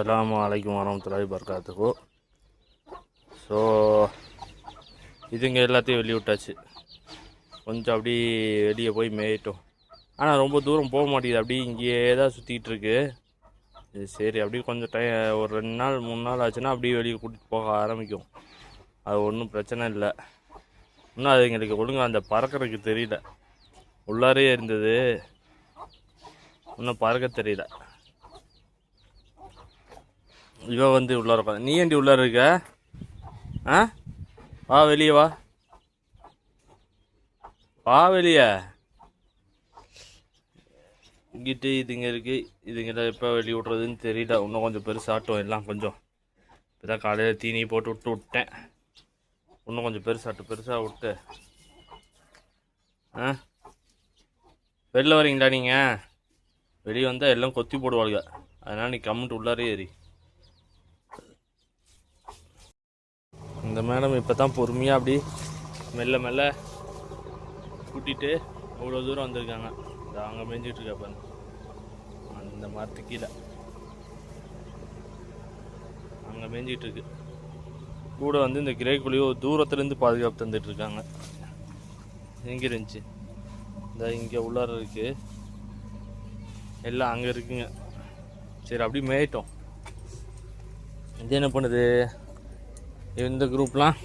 அஸ்லாம் அலைக்கும் வரமத்துலாய் பர்காத்துக்கோ ஸோ இதுங்க எல்லாத்தையும் வெளியே விட்டாச்சு. கொஞ்சம் அப்படி வெளியே போய் மேயட்டும். ஆனால் ரொம்ப தூரம் போக மாட்டேங்குது. அப்படியே இங்கேயே தான் சுற்றிக்கிட்டு இருக்கு இது சரி அப்படியே கொஞ்சம் டை ஒரு ரெண்டு நாள் மூணு நாள் ஆச்சுன்னா அப்படியே வெளியே கூட்டிகிட்டு போக ஆரம்பிக்கும். அது ஒன்றும் பிரச்சனை இல்லை. இன்னும் அது எங்களுக்கு ஒழுங்காக அந்த பறக்கறதுக்கு தெரியல. உள்ளாரே இருந்தது. இன்னும் பறக்க தெரியல. இவ வந்து உள்ளார உட்காந்து நீ ஏண்டி உள்ளார இருக்க? ஆ? வா வெளியே வா. வா வெளியே. இங்கிட்டு இதுங்க இருக்கு. இதுங்கிட்ட எப்போ வெளியே விட்றதுன்னு தெரியல. இன்னும் கொஞ்சம் பெருசாட்டும் எல்லாம் கொஞ்சம் இப்போதான் காலையில் தீனி போட்டு விட்டு விட்டேன். இன்னும் கொஞ்சம் பெருசாட்டு பெருசாக விட்டு. ஆ? வெளில வரீங்களா நீங்கள் வெளியே வந்தால் எல்லாம் கொத்தி போடுவாளுங்க அதனால் நீ கம்முன்ட்டு உள்ளாரே ஏறி. இந்த மேடம் இப்போ தான் பொறுமையாக அப்படி மெல்ல மெல்ல கூட்டிகிட்டு அவ்வளோ தூரம் வந்திருக்காங்க. இந்த அங்கே மேய்ஞ்சிட்ருக்கா பாருங்க. அந்த மரத்து கீழே. அங்கே மேய்ஞ்சிட்டு கூட வந்து இந்த கிரேக்குழியோ தூரத்துலேருந்து பாதுகாப்பு தந்துட்டுருக்காங்க எங்கே இருந்துச்சு? இந்த இங்கே உள்ளார இருக்குது எல்லாம் அங்கே இருக்குங்க. சரி அப்படியே மேயிட்டோம். இது என்ன பண்ணுது? இந்த குரூப்லாம்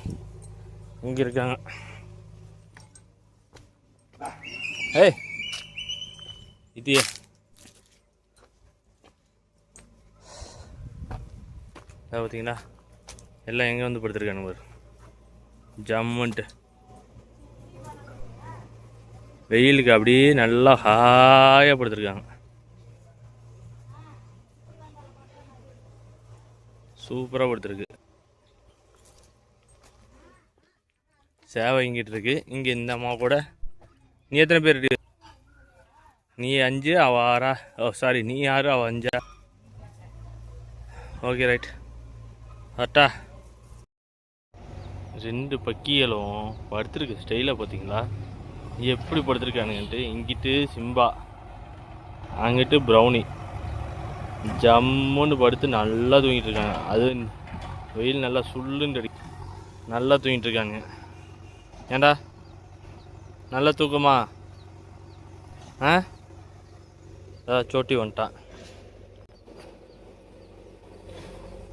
இங்கே இருக்காங்க. ஏய் இது பார்த்தீங்களா எல்லாம் எங்கே வந்து படுத்துருக்காங்க பாரு. ஜம்முன்ட்டு. வெயிலுக்கு அப்படியே நல்லா ஹாயாக படுத்துருக்காங்க. சூப்பராக படுத்துருக்கு. சேவை இங்கிட்டு இருக்கு. இங்கே இந்த அம்மா கூட. நீ எத்தனை பேர் இருக்கு? நீ அஞ்சு அவ ஆறா? ஓ சாரி நீ ஆறு அவ அஞ்சா? ஓகே ரைட் கரெக்டா ரெண்டு பக்கிகளும் படுத்துருக்கு. ஸ்டைலாக பார்த்தீங்களா எப்படி படுத்துருக்கானுங்கன்ட்டு இங்கிட்டு சிம்பா அங்கிட்டு ப்ரௌனி. ஜம்முன்னு படுத்து நல்லா தூங்கிட்டு இருக்காங்க. அது வெயில் நல்லா சுள்ளுன்னு அடி நல்லா தூங்கிட்டு இருக்காங்க ஏண்டா? நல்ல தூக்கமா? ஆ? சோட்டி வந்துட்டான்.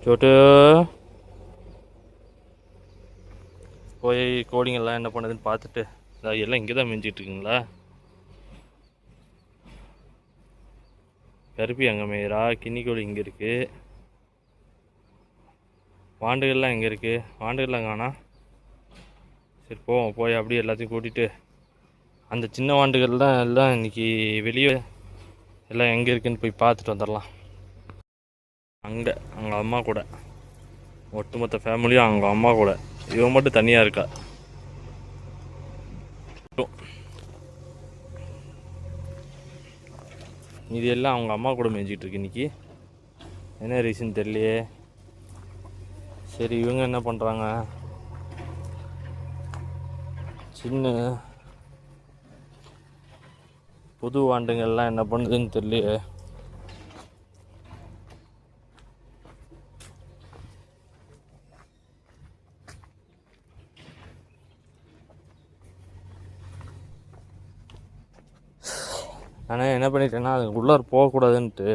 சோட்டு. போய் கோழிங்கெல்லாம் என்ன பண்ணுதுன்னு பார்த்துட்டு எல்லாம் இங்கே தான் மேய்ஞ்சிட்டு கருப்பி அங்கே மேயிறா கின்னி இங்கே இருக்குது வாண்டுகள்லாம் எங்கே இருக்குது வாண்டுகள்லாம் காணா? சரி போவோம். போய் அப்படியே எல்லாத்தையும் கூட்டிகிட்டு அந்த சின்ன வாண்டுகள்லாம் எல்லாம் இன்னைக்கு வெளியே எல்லாம் எங்கே இருக்குன்னு போய் பார்த்துட்டு வந்துடலாம். அங்கே அவங்க அம்மா கூட. ஒட்டுமொத்த ஃபேமிலியும் அவங்க அம்மா கூட. இவன் மட்டும் தனியாக இருக்கா? இது எல்லாம் அவங்க அம்மா கூட மேய்ஞ்சிக்கிட்டு இருக்கு இன்னைக்கு. என்ன ரீசன் தெரியலையே. சரி இவங்க என்ன பண்ணுறாங்க சின்ன புது வாண்டுங்கள்லாம் என்ன பண்ணுதுன்னு தெரியலையே. ஆனால் என்ன பண்ணிட்டேன்னா அது உள்ளார போகக்கூடாதுன்ட்டு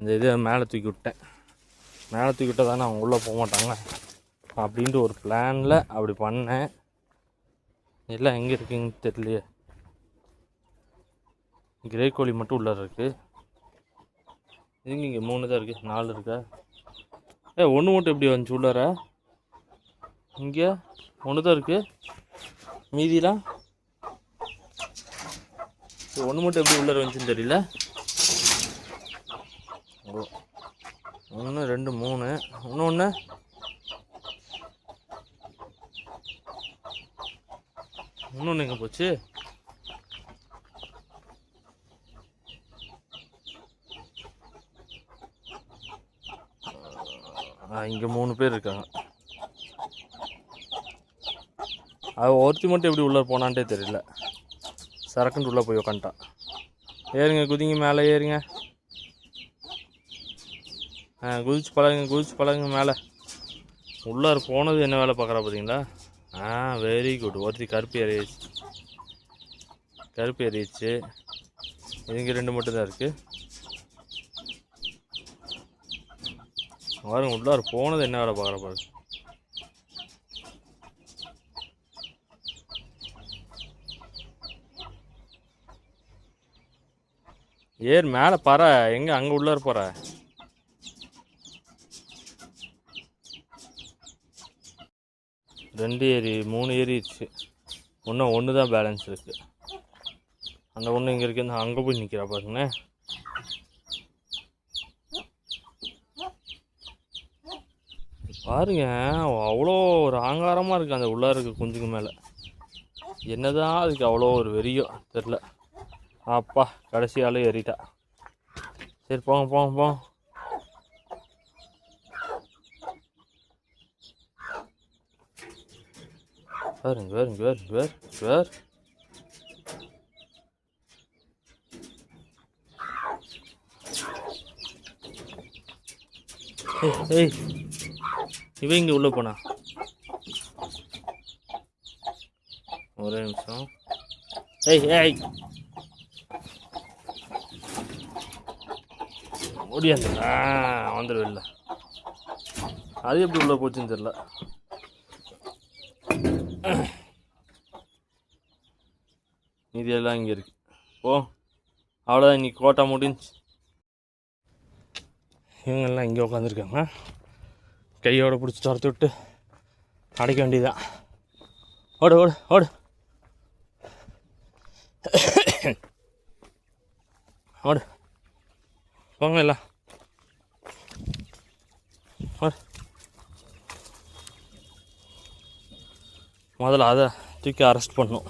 அந்த இதை மேலே தூக்கி விட்டேன். மேலே தூக்கி விட்டால் தானே அவங்க உள்ளே போக மாட்டாங்க? அப்படின்ட்டு ஒரு பிளானில் அப்படி பண்ணேன். எல்லாம் எங்கே இருக்குங்கன்னு தெரியலையே. கிரே கோழி மட்டும் உள்ளார இருக்கு. இதுங்க இங்கே மூணு தான் இருக்குது நாலு இருக்கா? ஏ ஒன்று மட்டும் எப்படி வந்துச்சு உள்ளார? இங்கே ஒன்று தான் இருக்குது மீதிலாம்? ஒன்று மட்டும் எப்படி உள்ளார வந்துச்சுன்னு தெரியல. ஓ ஒன்று ரெண்டு மூணு. ஒன்று இன்னொன்று எங்கே போச்சு? இங்கே மூணு பேர் இருக்காங்க. அது ஒருத்தி மட்டும் எப்படி உள்ளே போனான்ட்டே தெரியல. சரக்குன்னு உள்ளே போய் உக்காண்டான் ஏறுங்க குதிங்க மேலே ஏறுங்க. ஆ குதிச்சு பழகுங்க குதிச்சு பழகுங்க மேலே. உள்ளார் போனது என்ன வேலை பார்க்குறா பார்த்தீங்களா? ஆ வெரி குட் ஒருத்தி கருப்பு ஏறிடுச்சு. கருப்பு ஏறிடுச்சு. இதுங்க ரெண்டு மட்டும் தான் இருக்குது பாருங்க உள்ளார போனது என்ன வேலை பார்க்குற பாருங்க ஏர் மேலே பற. எங்கே அங்கே உள்ளார போகிற ரெண்டு ஏரி மூணு ஏறிடுச்சு. இன்னும் ஒன்று தான் பேலன்ஸ் இருக்குது அந்த ஒன்று இங்கே இருக்கு அங்கே போய் நிற்கிறா பாருங்கண்ணே பாருங்க அவ்வளோ ஒரு ஆங்காரமாக இருக்குது அந்த உள்ளார இருக்க குஞ்சுக்கு மேலே. என்னதான் அதுக்கு அவ்வளோ ஒரு வெறியோ தெரில அப்பா கடைசி ஏறிட்டா. சரி போங்க போங்க போங்க. Verin verin ver ver ver. ஏய், ஏய் இவன் இங்கே உள்ளே போனா? ஒரே நிமிஷம். ஏய் ஏய் முடியாது ஆ வந்துடு வெளில அது எப்படி உள்ளே போச்சுன்னு தெரில மீதி எல்லாம் இங்கே இருக்கு. ஓ அவ்வளோதான் இன்றைக்கி கோட்டா முடிஞ்சு. இவங்கெல்லாம் இங்கே உட்காந்துருக்காங்க கையோட பிடிச்சி துரத்து விட்டு அடைக்க வேண்டியதுதான். ஓடு ஓடு ஓடு. ஓடு. போங்க எல்லாம். ஓடு. முதல்ல அதை தூக்கி அரெஸ்ட் பண்ணும்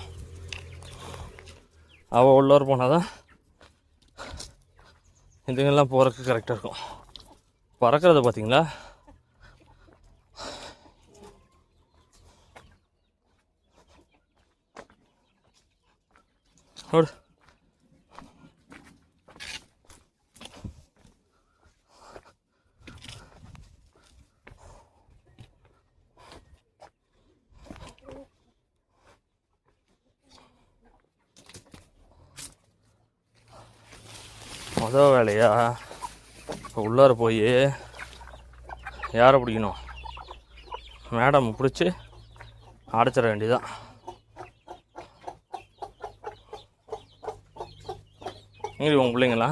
அவள் உள்ளவர் போனால் தான் இதுங்கெல்லாம் போகிறதுக்கு கரெக்டாக இருக்கும். பறக்கிறத பார்த்தீங்களா ஓடு. மொதல் வேலையா? இப்போ உள்ளார போய் யாரை பிடிக்கணும்? மேடம் பிடிச்சி அடைச்சிட வேண்டியதான் எங்கே உங்கள் பிள்ளைங்களா?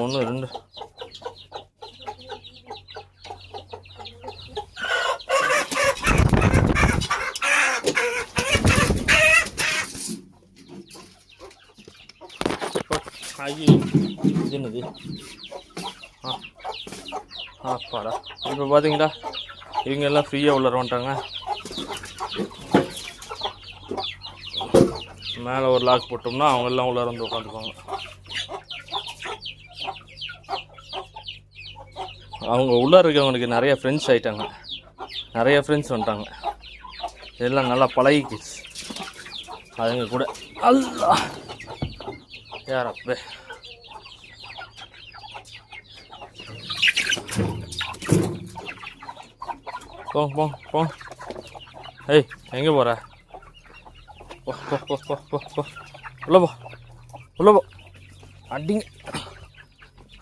ஒன்று ரெண்டு. ஐயோ இது என்னது ஆ ஆ பாடா இப்போ பார்த்தீங்களா இவங்க எல்லாம் ஃப்ரீயாக உள்ள வந்துட்டாங்க மேலே ஒரு லாக் போட்டோம்னா அவங்க எல்லாம் உள்ளார வந்து உட்காந்துக்குவாங்க அவங்க உள்ளே இருக்கிறவங்களுக்கு நிறைய ஃப்ரெண்ட்ஸ் ஆகிட்டாங்க நிறைய ஃப்ரெண்ட்ஸ் வந்துட்டாங்க எல்லாம் நல்லா பழகிக்கிச்சு அதுங்க கூட அல்லா யார் அப்பே போ போ போ ஏய் எங்கே போகிற போ போ போ போ போ போ உள்ள போ உள்ள போ அடிங்க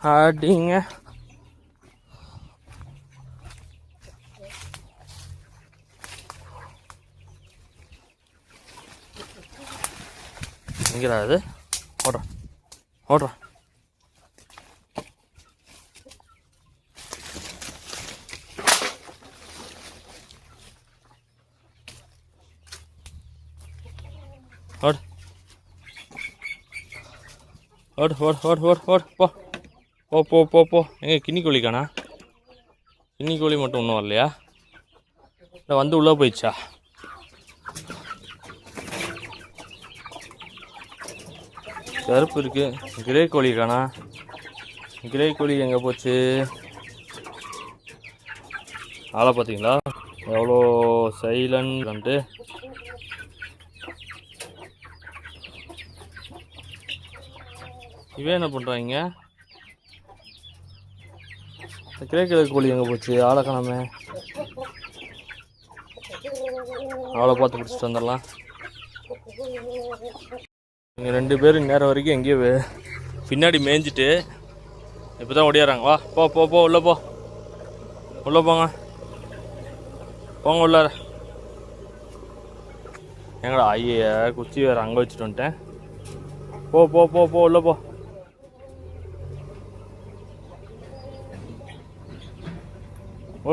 அடிங்க எங்கடா அது போடுறோம் ஓடுறா ஓடு ஓடு ஓடு ஓடு ஓடு ஓடு போ போ போ போ போ எங்கே கின்னி கோழி காணா கின்னி கோழி மட்டும் ஒன்றும் வரலையா இல்லை வந்து உள்ளே போயிடுச்சா கருப்பு இருக்குது கிரே கோழி காணா கிரே கோழி எங்கே போச்சு? ஆளை பார்த்தீங்களா? எவ்வளோ சைலண்ட் இவன் என்ன பண்ணுறாங்க கிரே கிழக்கு கோழி எங்கே போச்சு? ஆளை காணாமே. ஆளை பார்த்து பிடிச்சிட்டு வந்துடலாம். இங்கே ரெண்டு பேரும் நேரம் வரைக்கும் எங்கேயோ பின்னாடி மேய்ஞ்சிட்டு இப்போ தான் ஓடியாராங்க வா போ போ போ உள்ளே போ. உள்ளே போங்க. போங்க உள்ளார எங்கடா ஐய குச்சி வேறு அங்கே வச்சுட்டு வந்துட்டேன். போ போ போ போ உள்ளே போ.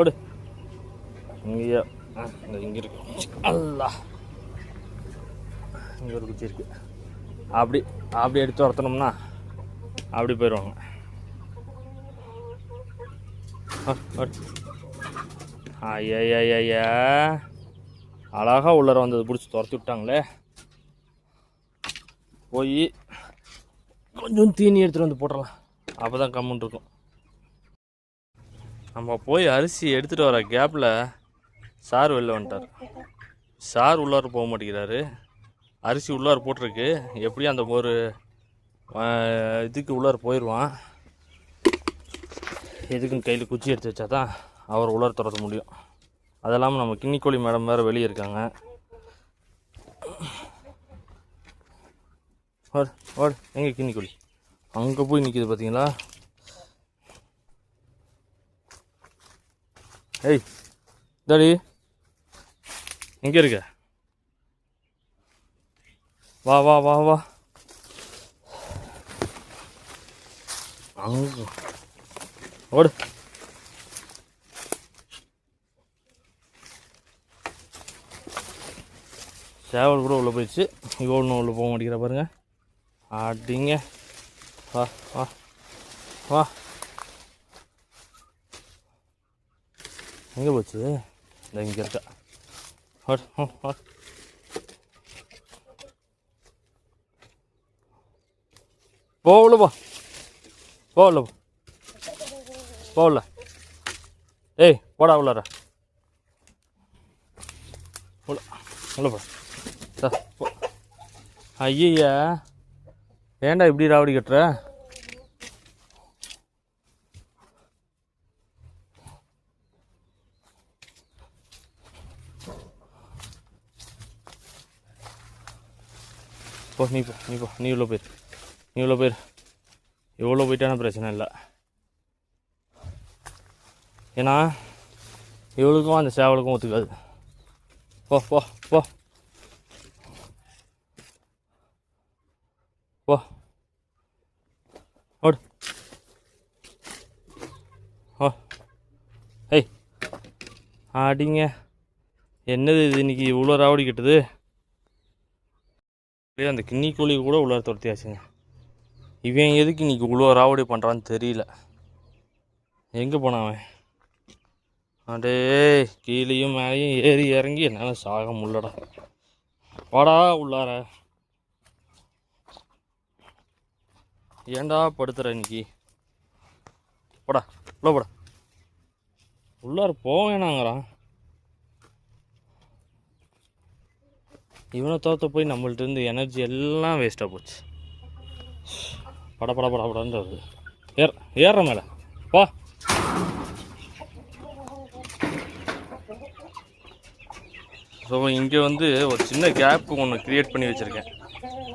ஓடு. இங்கேயா. இங்கே இருக்கு. அல்லா இங்கே ஒரு குச்சி இருக்கு. அப்படி அப்படி எடுத்து வரத்தனோம்னா அப்படி போயிடுவாங்க. ஐயா அழகாக உள்ளர வந்தது பிடிச்சி துரத்தி விட்டாங்களே. போய் கொஞ்சம் தீனி எடுத்துகிட்டு வந்து போட்டுடலாம் அப்போ தான் கம்முன் இருக்கும். நம்ம போய் அரிசி எடுத்துகிட்டு வர கேப்பில் சார் வெளில வந்துட்டார். சார் உள்ளார போக மாட்டேங்கிறாரு. அரிசி உள்ளார போட்டிருக்கு. எப்படியும் அந்த ஒரு இதுக்கு உள்ளார போயிடுவான். எதுக்கும் கையில் குச்சி எடுத்து வச்சா தான் அவர் உள்ளார துறத்த முடியும். அது இல்லாமல் நம்ம கிண்ணிக்கோழி மேடம் வேறு வெளியே இருக்காங்க. ஓடு ஓடு எங்கே கிண்ணிக்கோழி? அங்கே போய் நிற்கிது பார்த்தீங்களா ஏய் தாடி எங்கே இருக்க? வா வா வா வா. ஓடு. சேவல் கூட உள்ளே போயிடுச்சு. இவ்வளோ உள்ளே போக மாட்டேங்கிற பாருங்க. அடிங்க வா வா வா. எங்கே போச்சு? இந்த இங்கே இருக்கா. ஹட் ஹட் போ உள்ள போ போ உள்ள போ போ உள்ள ஏய் போடா உள்ளார. உள்ள உள்ள போ சா, போ. ஐயா ஏன்டா இப்படி ராவடி கட்டுற? போ நீ போ நீ போ நீ உள்ள போயிரு. இவ்வளோ பேர். எவ்வளோ போயிட்டான பிரச்சனை இல்லை. ஏன்னா இவளுக்கும் அந்த சேவலுக்கும் ஒத்துக்காது. போ போ போ. போ. ஓடு. ஓ. ஏய் ஆடிங்க. என்னது இது இன்னைக்கு இவ்வளோ ராவடி கட்டுது? அப்படியே அந்த கிண்ணி கோழி கூட உள்ளார துரத்தியாச்சுங்க. இவன் எதுக்கு இன்னைக்கு இவ்வளோ ராவடி பண்ணுறான்னு தெரியல. எங்கே போனான் அவன்? அடே கீழேயும் மேலேயும் ஏறி இறங்கி என்னால் சாக முடியலடா. வாடா உள்ளார. ஏன்டா படுத்துற இன்னைக்கு? போடா உள்ள போடா. உள்ளார போவேனாங்கிறான் இவனை தோற்ற போய் நம்மள்ட்ட இருந்து எனர்ஜி எல்லாம் வேஸ்ட்டாக போச்சு. பட பட பட படன்னு வருது ஏற ஏற மேலே. வா ஸோ இங்கே வந்து ஒரு சின்ன கேப் ஒன்று க்ரியேட் பண்ணி வச்சுருக்கேன்.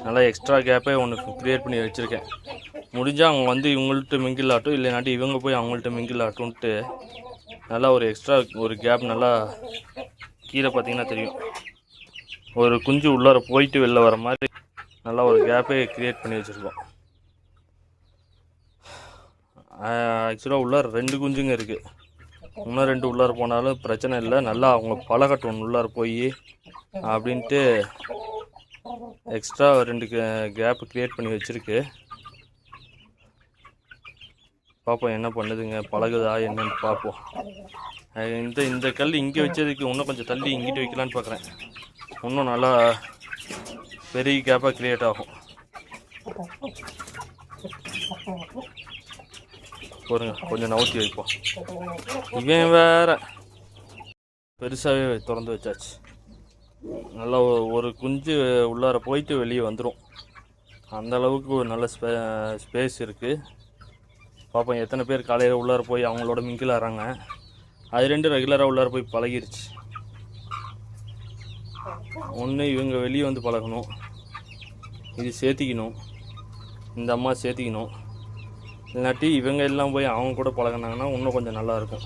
நல்லா எக்ஸ்ட்ரா கேப்பே ஒன்று க்ரியேட் பண்ணி வச்சுருக்கேன். முடிஞ்சால் அவங்க வந்து இவங்கள்ட்ட மிங்கிள் ஆட்டும் இல்லைனாட்டி இவங்க போய் அவங்கள்ட்ட மிங்கிள் ஆட்டும்ன்ட்டு நல்லா ஒரு எக்ஸ்ட்ரா ஒரு கேப் நல்லா கீழே பார்த்தீங்கன்னா தெரியும். ஒரு குஞ்சு உள்ளார போயிட்டு வெளில வர மாதிரி நல்லா ஒரு கேப்பே க்ரியேட் பண்ணி வச்சுருக்கோம். ஆக்சுவலாக உள்ளார ரெண்டு குஞ்சுங்க இருக்குது இன்னும் ரெண்டு உள்ளார போனாலும் பிரச்சனை இல்லை. நல்லா அவங்க பழகட்டும் உள்ளார போய் அப்படின்ட்டு எக்ஸ்ட்ரா ரெண்டு கேப் க்ரியேட் பண்ணி வச்சுருக்கு. பார்ப்போம் என்ன பண்ணுதுங்க பழகுதா என்னன்னு பார்ப்போம் இந்த இந்த கல் இங்கே வச்சதுக்கு இன்னும் கொஞ்சம் தள்ளி இங்கிட்டு வைக்கலான்னு பார்க்குறேன் இன்னும் நல்லா பெரிய கேப்பாக க்ரியேட் ஆகும். போருங்க கொஞ்சம் நவுத்தி வைப்போம். இவன் வேற. பெருசாகவே திறந்து வச்சாச்சு. நல்லா ஒரு குஞ்சு உள்ளார போயிட்டு வெளியே வந்துடும் அந்தளவுக்கு ஒரு நல்ல ஸ்பே ஸ்பேஸ் இருக்குது பார்ப்போம் எத்தனை பேர் காலையில் உள்ளார போய் அவங்களோட மிங்கில் ஆறாங்க. அது ரெண்டு ரெகுலராக உள்ளார போய் பழகிருச்சு. ஒன்று இவங்க வெளியே வந்து பழகணும். இது சேர்த்திக்கணும். இந்த அம்மா சேர்த்திக்கணும். இல்லாட்டி இவங்க எல்லாம் போய் அவங்க கூட பழகினாங்கன்னா இன்னும் கொஞ்சம் நல்லாயிருக்கும்